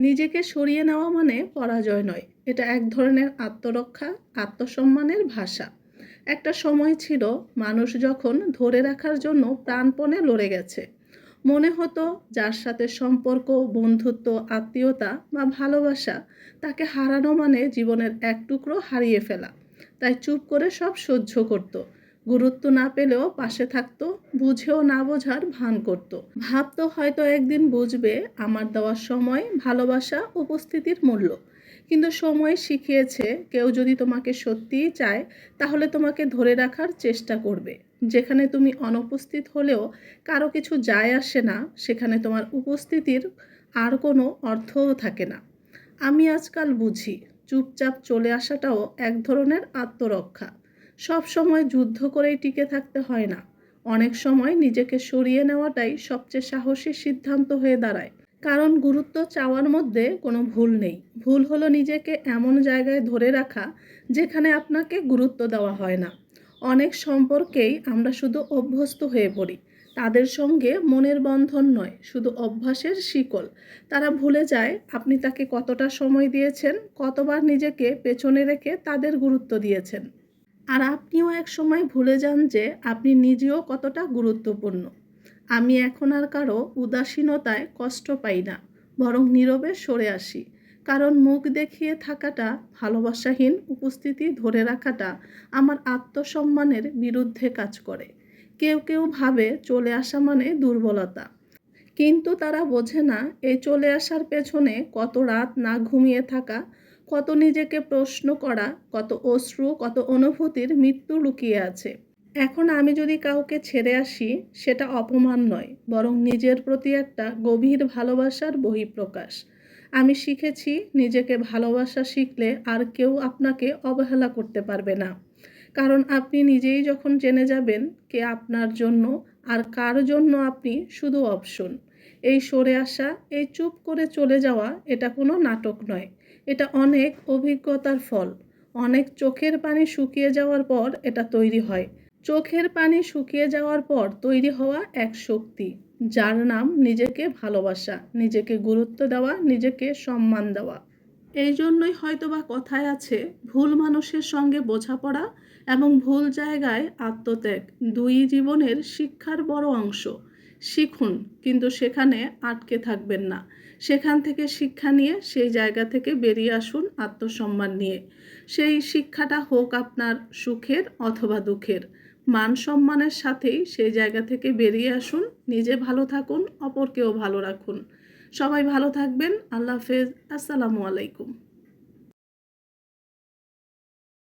নিজেকে সরিয়ে নেওয়া মানে পরাজয় নয়। এটা এক ধরনের আত্মরক্ষা, আত্মসম্মানের ভাষা। একটা সময় ছিল মানুষ যখন ধরে রাখার জন্য প্রাণপণে লড়ে গেছে। মনে হতো যার সাথে সম্পর্ক, বন্ধুত্ব, আত্মীয়তা বা ভালোবাসা, তাকে হারানো মানে জীবনের এক টুকরো হারিয়ে ফেলা। তাই চুপ করে সব সহ্য করত। গুরুত্ব না পেলেও পাশে থাকতো, বুঝেও না বোঝার ভান করত। ভাবতো হয়তো একদিন বুঝবে আমার দেওয়ার সময়, ভালোবাসা, উপস্থিতির মূল্য। কিন্তু সময় শিখিয়েছে, কেউ যদি তোমাকে সত্যিই চায়, তাহলে তোমাকে ধরে রাখার চেষ্টা করবে। যেখানে তুমি অনুপস্থিত হলেও কারও কিছু যায় আসে না, সেখানে তোমার উপস্থিতির আর কোনো অর্থও থাকে না। আমি আজকাল বুঝি, চুপচাপ চলে আসাটাও এক ধরনের আত্মরক্ষা। সব সময় যুদ্ধ করেই টিকে থাকতে হয় না। অনেক সময় নিজেকে সরিয়ে নেওয়াটাই সবচেয়ে সাহসী সিদ্ধান্ত হয়ে দাঁড়ায়। কারণ গুরুত্ব চাওয়ার মধ্যে কোনো ভুল নেই। ভুল হলো নিজেকে এমন জায়গায় ধরে রাখা যেখানে আপনাকে গুরুত্ব দেওয়া হয় না। অনেক সম্পর্কেই আমরা শুধু অভ্যস্ত হয়ে পড়ি। তাদের সঙ্গে মনের বন্ধন নয়, শুধু অভ্যাসের শিকল। তারা ভুলে যায় আপনি তাকে কতটা সময় দিয়েছেন, কতবার নিজেকে পেছনে রেখে তাদের গুরুত্ব দিয়েছেন। আর আপনিও এক সময় ভুলে যান যে আপনি নিজেও কতটা গুরুত্বপূর্ণ। আমি এখন আর কারও উদাসীনতায় কষ্ট পাই না, বরং নীরবে সরে আসি। কারণ মুখ দেখিয়ে থাকাটা, ভালোবাসাহীন উপস্থিতি ধরে রাখাটা আমার আত্মসম্মানের বিরুদ্ধে কাজ করে। কেউ কেউ ভাবে চলে আসা মানে দুর্বলতা। কিন্তু তারা বোঝে না, এই চলে আসার পেছনে কত রাত না ঘুমিয়ে থাকা কত নিজেকে প্রশ্ন করা, কত অশ্রু, কত অনুভূতির মৃত্যু লুকিয়ে আছে। এখন আমি যদি কাউকে ছেড়ে আসি, সেটা অপমান নয়, বরং নিজের প্রতি একটা গভীর ভালোবাসার বহিঃপ্রকাশ। আমি শিখেছি, নিজেকে ভালোবাসা শিখলে আর কেউ আপনাকে অবহেলা করতে পারবে না। কারণ আপনি নিজেই যখন জেনে যাবেন কে আপনার জন্য আর কার জন্য আপনি শুধু অপশন। এই সরে আসা, এই চুপ করে চলে যাওয়া, এটা কোনো নাটক নয়। এটা অনেক অভিজ্ঞতার ফল। অনেক চোখের পানি শুকিয়ে যাওয়ার পর এটা তৈরি হয়। চোখের পানি শুকিয়ে যাওয়ার পর তৈরি হওয়া এক শক্তি, যার নাম নিজেকে ভালোবাসা, নিজেকে গুরুত্ব দেওয়া, নিজেকে সম্মান দেওয়া। এই জন্যই হয়তোবা কথায় আছে, ভুল মানুষের সঙ্গে বোঝাপড়া এবং ভুল জায়গায় আত্মত্যাগ দুই জীবনের শিক্ষার বড় অংশ। শিখুন, কিন্তু সেখানে আটকে থাকবেন না। সেখান থেকে শিক্ষা নিয়ে, সেই জায়গা থেকে বেরিয়ে আসুন আত্মসম্মান নিয়ে। সেই শিক্ষাটা হোক আপনার সুখের অথবা দুঃখের। মান সম্মানের সাথেই সেই জায়গা থেকে বেরিয়ে আসুন, নিজে ভালো থাকুন, অপরকেও ভালো রাখুন। সবাই ভালো থাকবেন, আল্লাহ হাফেজ, আসসালামু আলাইকুম।